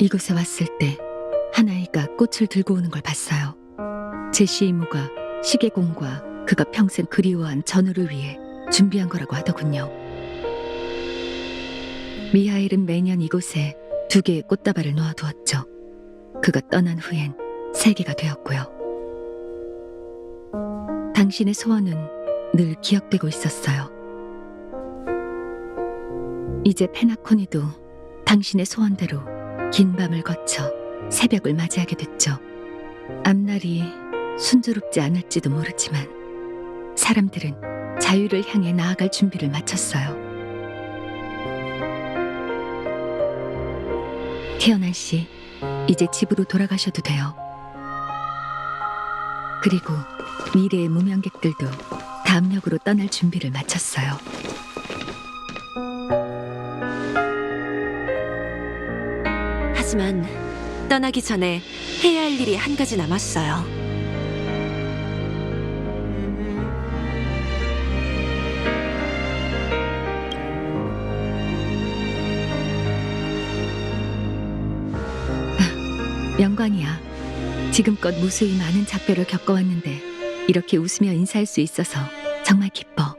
이곳에 왔을 때 한 아이가 꽃을 들고 오는 걸 봤어요. 제시 이모가 시계공과 그가 평생 그리워한 전우를 위해 준비한 거라고 하더군요. 미하일은 매년 이곳에 두 개의 꽃다발을 놓아두었죠. 그가 떠난 후엔 세 개가 되었고요. 당신의 소원은 늘 기억되고 있었어요. 이제 페나코니도 당신의 소원대로 긴 밤을 거쳐 새벽을 맞이하게 됐죠. 앞날이 순조롭지 않을지도 모르지만 사람들은 자유를 향해 나아갈 준비를 마쳤어요. 태어난 씨, 이제 집으로 돌아가셔도 돼요. 그리고 미래의 무명객들도 역으로 떠날 준비를 마쳤어요. 하지만 떠나기 전에 해야 할 일이 한 가지 남았어요. 영광이야. 지금껏 무수히 많은 작별을 겪어왔는데 이렇게 웃으며 인사할 수 있어서 정말 기뻐.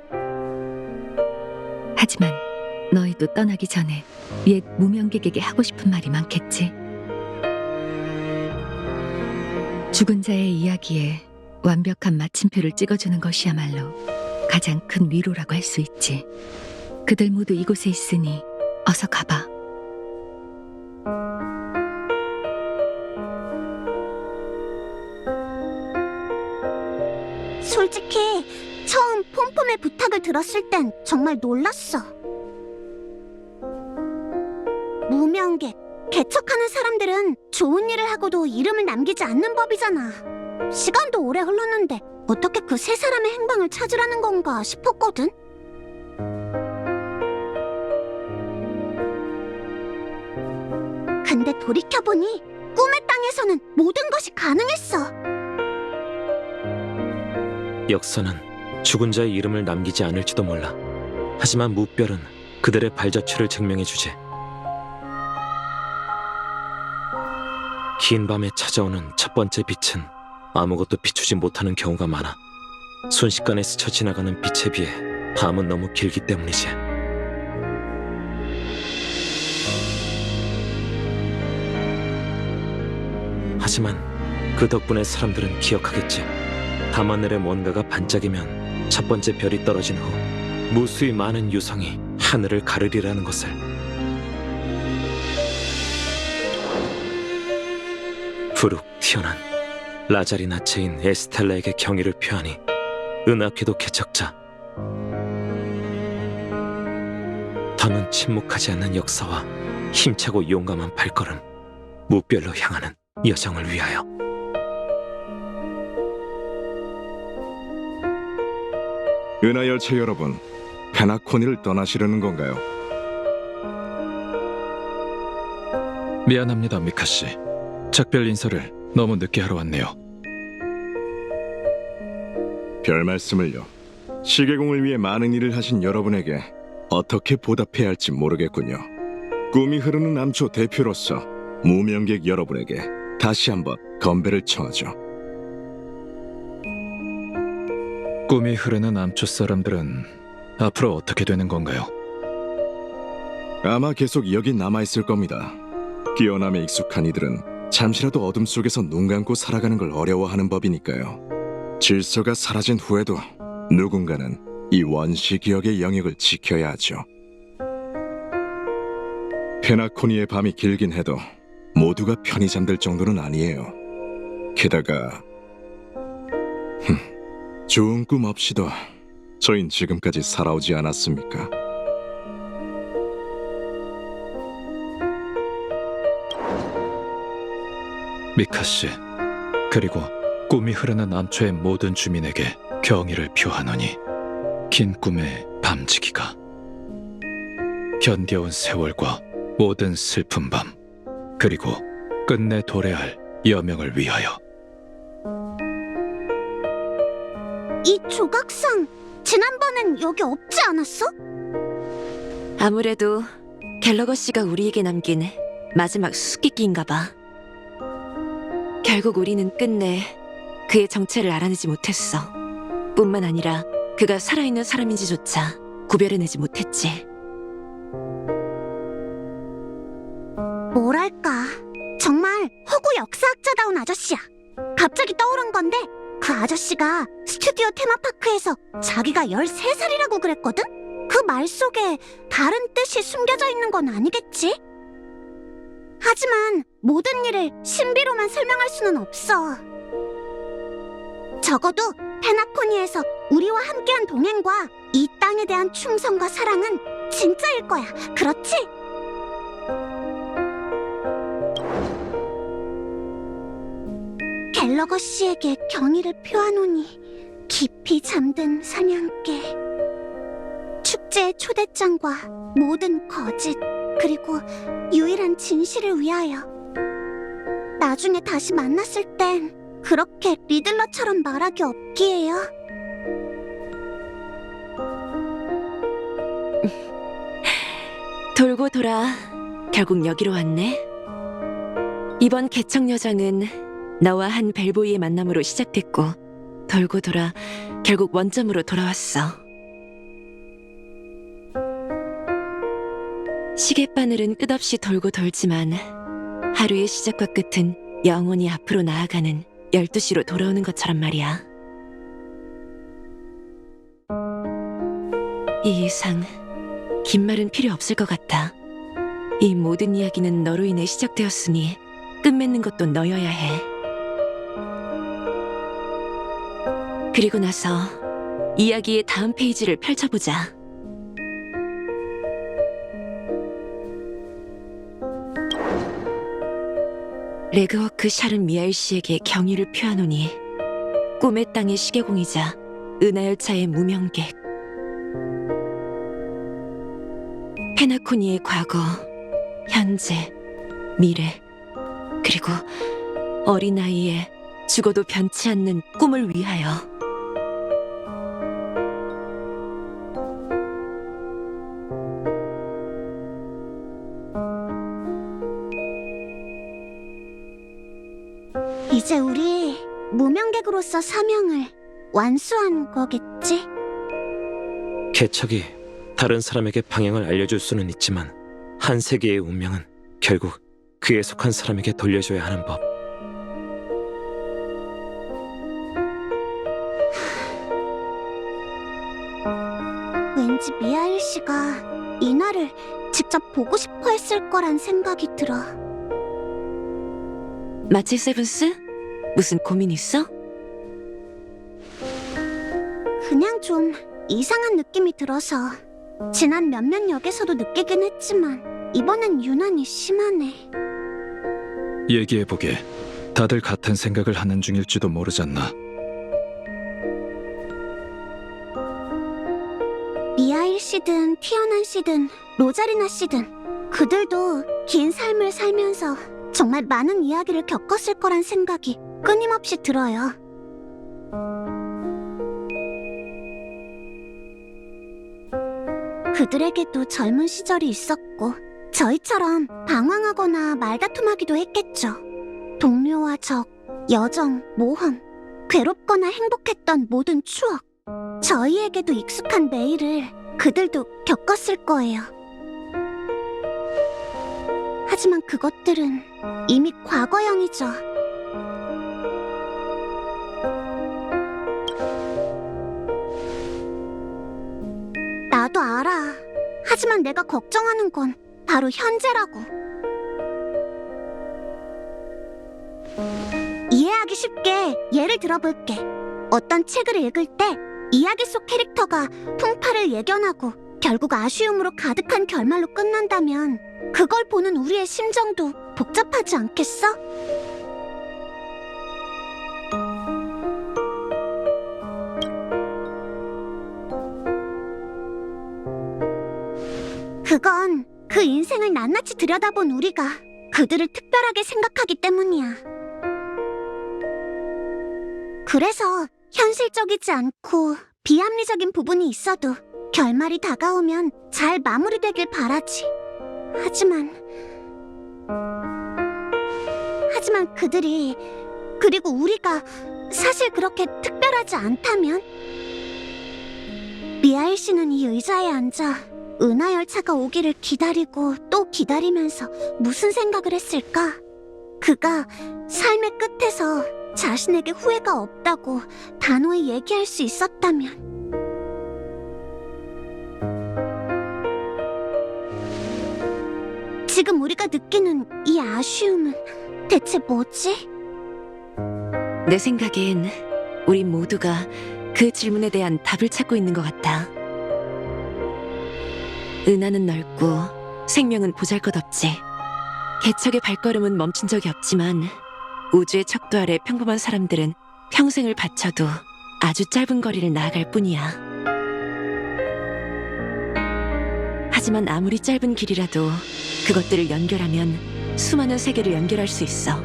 하지만 너희도 떠나기 전에 옛 무명객에게 하고 싶은 말이 많겠지. 죽은 자의 이야기에 완벽한 마침표를 찍어주는 것이야말로 가장 큰 위로라고 할 수 있지. 그들 모두 이곳에 있으니 어서 가봐. 솔직히 처음 폼폼의 부탁을 들었을 땐 정말 놀랐어. 무명객, 개척하는 사람들은 좋은 일을 하고도 이름을 남기지 않는 법이잖아. 시간도 오래 흘렀는데 어떻게 그 세 사람의 행방을 찾으라는 건가 싶었거든. 근데 돌이켜보니 꿈의 땅에서는 모든 것이 가능했어. 역사는 죽은 자의 이름을 남기지 않을지도 몰라. 하지만 무별은 그들의 발자취를 증명해주지. 긴 밤에 찾아오는 첫 번째 빛은 아무것도 비추지 못하는 경우가 많아. 순식간에 스쳐 지나가는 빛에 비해 밤은 너무 길기 때문이지. 하지만 그 덕분에 사람들은 기억하겠지. 밤하늘에 뭔가가 반짝이면 첫 번째 별이 떨어진 후 무수히 많은 유성이 하늘을 가르리라는 것을 부룩 튀어난 라자리 나체인 에스텔라에게 경의를 표하니 은하궤도 개척자 더는 침묵하지 않는 역사와 힘차고 용감한 발걸음 무별로 향하는 여정을 위하여 은하 열차 여러분, 페나코니를 떠나시려는 건가요? 미안합니다, 미카 씨. 작별 인사를 너무 늦게 하러 왔네요. 별 말씀을요. 시계공을 위해 많은 일을 하신 여러분에게 어떻게 보답해야 할지 모르겠군요. 꿈이 흐르는 남초 대표로서 무명객 여러분에게 다시 한번 건배를 청하죠. 꿈이 흐르는 암초 사람들은 앞으로 어떻게 되는 건가요? 아마 계속 여기 남아 있을 겁니다. 끼어남에 익숙한 이들은 잠시라도 어둠 속에서 눈 감고 살아가는 걸 어려워하는 법이니까요. 질서가 사라진 후에도 누군가는 이 원시 기억의 영역을 지켜야 하죠. 페나코니의 밤이 길긴 해도 모두가 편히 잠들 정도는 아니에요. 게다가 흠, 좋은 꿈 없이도 저흰 지금까지 살아오지 않았습니까? 미카 씨, 그리고 꿈이 흐르는 암초의 모든 주민에게 경의를 표하노니 긴 꿈의 밤지기가 견뎌온 세월과 모든 슬픈 밤 그리고 끝내 도래할 여명을 위하여 이 조각상 지난번엔 여기 없지 않았어? 아무래도 갤러거 씨가 우리에게 남긴 마지막 수수께끼인가 봐. 결국 우리는 끝내 그의 정체를 알아내지 못했어. 뿐만 아니라 그가 살아있는 사람인지조차 구별해내지 못했지. 뭐랄까 정말 허구 역사학자다운 아저씨야. 갑자기 떠오른 건데 그 아저씨가 스튜디오 테마파크에서 자기가 13살이라고 그랬거든? 그 말 속에 다른 뜻이 숨겨져 있는 건 아니겠지? 하지만 모든 일을 신비로만 설명할 수는 없어. 적어도 페나코니에서 우리와 함께한 동행과 이 땅에 대한 충성과 사랑은 진짜일 거야. 그렇지? 갤러거 씨에게 경의를 표하노니 깊이 잠든 사냥개 축제의 초대장과 모든 거짓 그리고 유일한 진실을 위하여 나중에 다시 만났을 땐 그렇게 리들러처럼 말하기 없기에요 돌고 돌아 결국 여기로 왔네. 이번 개척 여정은 너와 한 벨보이의 만남으로 시작됐고 돌고 돌아 결국 원점으로 돌아왔어. 시계바늘은 끝없이 돌고 돌지만 하루의 시작과 끝은 영원히 앞으로 나아가는 12시로 돌아오는 것처럼 말이야. 이 이상 긴 말은 필요 없을 것 같아. 이 모든 이야기는 너로 인해 시작되었으니 끝맺는 것도 너여야 해. 그리고 나서 이야기의 다음 페이지를 펼쳐보자. 레그워크 샤른 미아일 씨에게 경의를 표하노니 꿈의 땅의 시계공이자 은하열차의 무명객 페나코니의 과거, 현재, 미래, 그리고 어린아이의 죽어도 변치 않는 꿈을 위하여. 무명객으로서 사명을 완수한 거겠지? 개척이 다른 사람에게 방향을 알려줄 수는 있지만 한 세계의 운명은 결국 그에 속한 사람에게 돌려줘야 하는 법. 왠지 미하일 씨가 이날을 직접 보고 싶어 했을 거란 생각이 들어. 마치 세븐스? 무슨 고민 있어? 그냥 좀 이상한 느낌이 들어서 지난 몇몇 역에서도 느끼긴 했지만 이번엔 유난히 심하네. 얘기해보게. 다들 같은 생각을 하는 중일지도 모르잖나. 미하일 씨든 티어난 씨든 로자리나 씨든 그들도 긴 삶을 살면서 정말 많은 이야기를 겪었을 거란 생각이 끊임없이 들어요. 그들에게도 젊은 시절이 있었고 저희처럼 방황하거나 말다툼하기도 했겠죠. 동료와 적, 여정, 모험, 괴롭거나 행복했던 모든 추억. 저희에게도 익숙한 매일을 그들도 겪었을 거예요. 하지만 그것들은 이미 과거형이죠. 나도 알아. 하지만 내가 걱정하는 건 바로 현재라고. 이해하기 쉽게 예를 들어볼게. 어떤 책을 읽을 때 이야기 속 캐릭터가 풍파를 예견하고 결국 아쉬움으로 가득한 결말로 끝난다면 그걸 보는 우리의 심정도 복잡하지 않겠어? 그건 그 인생을 낱낱이 들여다본 우리가 그들을 특별하게 생각하기 때문이야. 그래서 현실적이지 않고 비합리적인 부분이 있어도 결말이 다가오면 잘 마무리되길 바라지. 하지만 하지만 그들이 그리고 우리가 사실 그렇게 특별하지 않다면 미하일 씨는 이 의자에 앉아 은하 열차가 오기를 기다리고 또 기다리면서 무슨 생각을 했을까? 그가 삶의 끝에서 자신에게 후회가 없다고 단호히 얘기할 수 있었다면 지금 우리가 느끼는 이 아쉬움은 대체 뭐지? 내 생각엔 우리 모두가 그 질문에 대한 답을 찾고 있는 것 같아. 은하는 넓고 생명은 보잘것없지. 개척의 발걸음은 멈춘 적이 없지만 우주의 척도 아래 평범한 사람들은 평생을 바쳐도 아주 짧은 거리를 나아갈 뿐이야. 하지만 아무리 짧은 길이라도 그것들을 연결하면 수많은 세계를 연결할 수 있어.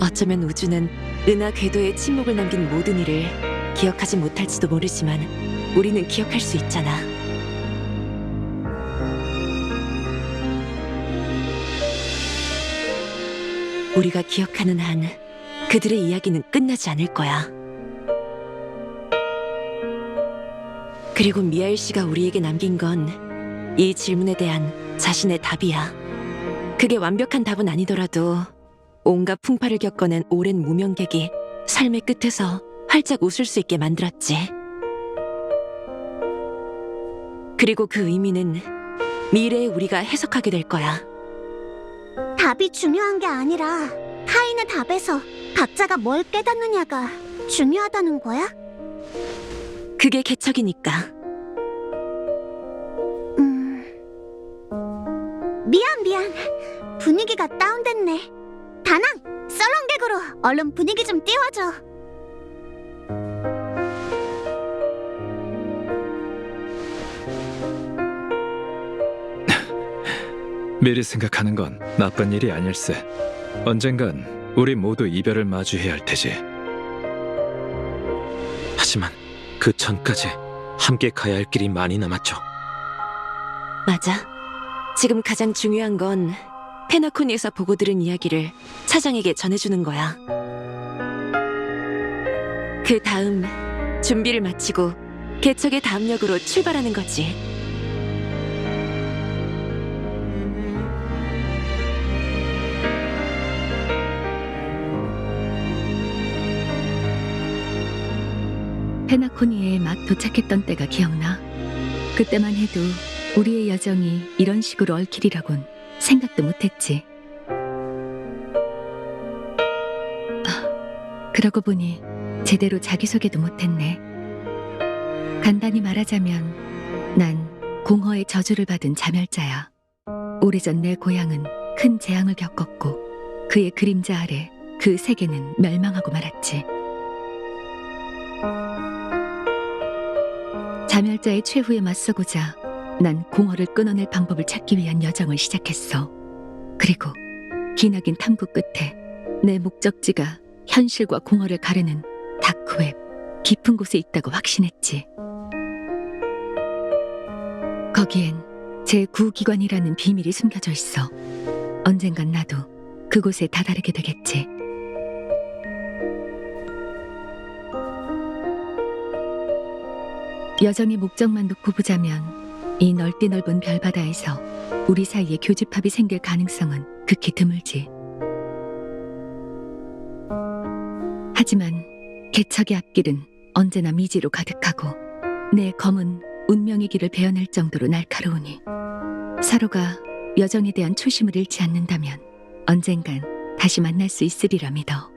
어쩌면 우주는 은하 궤도에 침묵을 남긴 모든 일을 기억하지 못할지도 모르지만 우리는 기억할 수 있잖아. 우리가 기억하는 한 그들의 이야기는 끝나지 않을 거야. 그리고 미하일 씨가 우리에게 남긴 건 이 질문에 대한 자신의 답이야. 그게 완벽한 답은 아니더라도 온갖 풍파를 겪어낸 오랜 무명객이 삶의 끝에서 활짝 웃을 수 있게 만들었지. 그리고 그 의미는 미래의 우리가 해석하게 될 거야. 답이 중요한 게 아니라 타인의 답에서 각자가 뭘 깨닫느냐가 중요하다는 거야? 그게 개척이니까. 음... 미안 미안 분위기가 다운됐네 다낭 썰렁객으로 얼른 분위기 좀 띄워줘 미리 생각하는 건 나쁜 일이 아닐세. 언젠간 우리 모두 이별을 마주해야 할 테지. 하지만 그 전까지 함께 가야 할 길이 많이 남았죠. 맞아. 지금 가장 중요한 건 페나코니에서 보고 들은 이야기를 차장에게 전해주는 거야. 그 다음 준비를 마치고 개척의 다음 역으로 출발하는 거지. 페나코니에 막 도착했던 때가 기억나. 그때만 해도 우리의 여정이 이런 식으로 얽히리라곤 생각도 못했지. 아, 그러고 보니 제대로 자기소개도 못했네. 간단히 말하자면 난 공허의 저주를 받은 자멸자야. 오래전 내 고향은 큰 재앙을 겪었고 그의 그림자 아래 그 세계는 멸망하고 말았지. 자멸자의 최후에 맞서고자 난 공허를 끊어낼 방법을 찾기 위한 여정을 시작했어. 그리고 기나긴 탐구 끝에 내 목적지가 현실과 공허를 가르는 다크웹 깊은 곳에 있다고 확신했지. 거기엔 제 구기관이라는 비밀이 숨겨져 있어. 언젠간 나도 그곳에 다다르게 되겠지. 여정의 목적만 놓고 보자면 이 넓디 넓은 별바다에서 우리 사이에 교집합이 생길 가능성은 극히 드물지. 하지만 개척의 앞길은 언제나 미지로 가득하고 내 검은 운명의 길을 베어낼 정도로 날카로우니 서로가 여정에 대한 초심을 잃지 않는다면 언젠간 다시 만날 수 있으리라 믿어.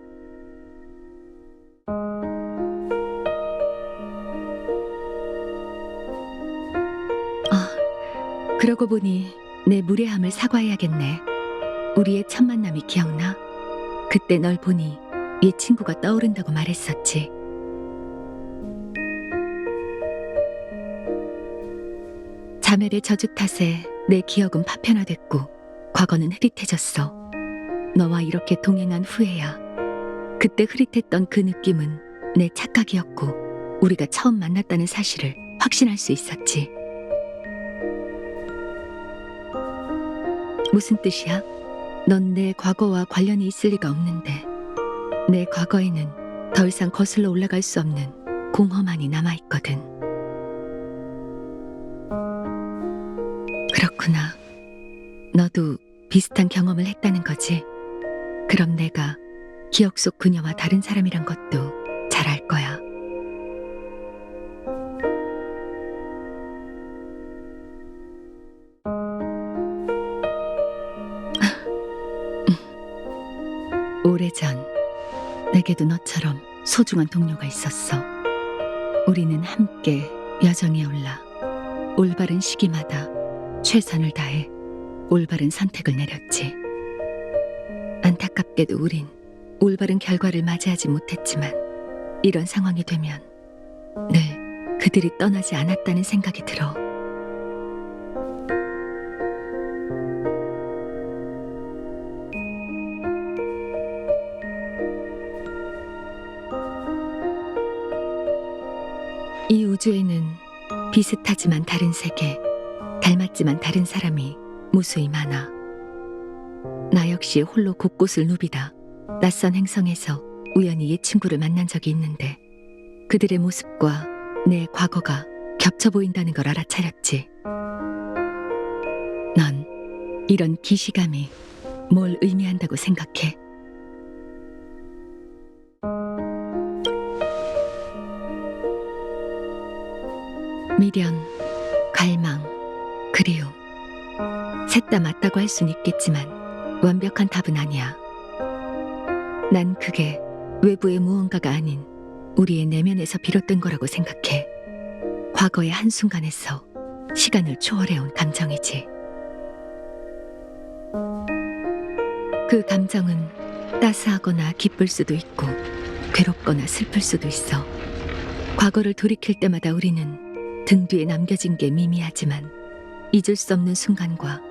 그러고 보니 내 무례함을 사과해야겠네. 우리의 첫 만남이 기억나? 그때 널 보니 옛 친구가 떠오른다고 말했었지. 자멸의 저주 탓에 내 기억은 파편화됐고 과거는 흐릿해졌어. 너와 이렇게 동행한 후에야 그때 흐릿했던 그 느낌은 내 착각이었고 우리가 처음 만났다는 사실을 확신할 수 있었지. 무슨 뜻이야? 넌 내 과거와 관련이 있을 리가 없는데 내 과거에는 더 이상 거슬러 올라갈 수 없는 공허만이 남아있거든. 그렇구나. 너도 비슷한 경험을 했다는 거지. 그럼 내가 기억 속 그녀와 다른 사람이란 것도 잘 알 거야. 내게도 너처럼 소중한 동료가 있었어. 우리는 함께 여정에 올라 올바른 시기마다 최선을 다해 올바른 선택을 내렸지. 안타깝게도 우린 올바른 결과를 맞이하지 못했지만 이런 상황이 되면 늘 그들이 떠나지 않았다는 생각이 들어. 이 우주에는 비슷하지만 다른 세계, 닮았지만 다른 사람이 무수히 많아. 나 역시 홀로 곳곳을 누비다 낯선 행성에서 우연히 옛 친구를 만난 적이 있는데 그들의 모습과 내 과거가 겹쳐 보인다는 걸 알아차렸지. 넌 이런 기시감이 뭘 의미한다고 생각해? 미련, 갈망, 그리움. 셋 다 맞다고 할 순 있겠지만 완벽한 답은 아니야. 난 그게 외부의 무언가가 아닌 우리의 내면에서 비롯된 거라고 생각해. 과거의 한순간에서 시간을 초월해온 감정이지. 그 감정은 따스하거나 기쁠 수도 있고 괴롭거나 슬플 수도 있어. 과거를 돌이킬 때마다 우리는 등 뒤에 남겨진 게 미미하지만 잊을 수 없는 순간과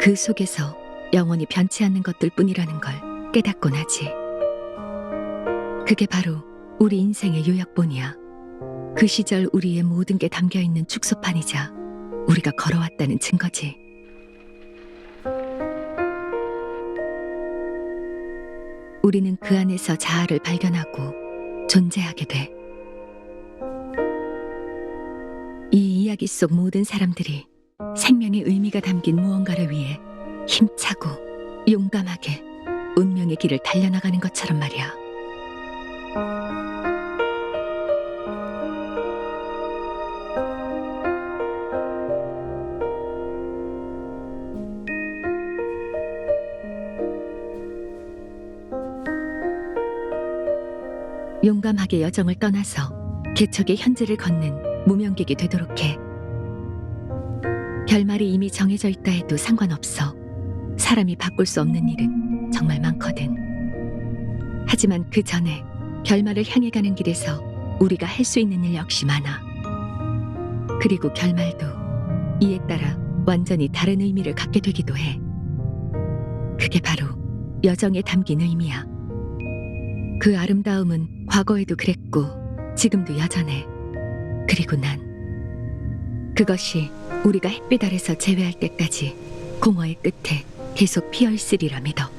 그 속에서 영원히 변치 않는 것들 뿐이라는 걸 깨닫곤 하지. 그게 바로 우리 인생의 요약본이야. 그 시절 우리의 모든 게 담겨 있는 축소판이자 우리가 걸어왔다는 증거지. 우리는 그 안에서 자아를 발견하고 존재하게 돼. 이 이야기 속 모든 사람들이 생명의 의미가 담긴 무언가를 위해 힘차고 용감하게 운명의 길을 달려나가는 것처럼 말이야. 용감하게 여정을 떠나서 개척의 현재를 걷는 무명객이 되도록 해. 결말이 이미 정해져 있다 해도 상관없어. 사람이 바꿀 수 없는 일은 정말 많거든. 하지만 그 전에 결말을 향해 가는 길에서 우리가 할 수 있는 일 역시 많아. 그리고 결말도 이에 따라 완전히 다른 의미를 갖게 되기도 해. 그게 바로 여정에 담긴 의미야. 그 아름다움은 과거에도 그랬고 지금도 여전해. 그리고 난 그것이 우리가 햇빛 아래서 재회할 때까지 공허의 끝에 계속 피어 있으리라 믿어.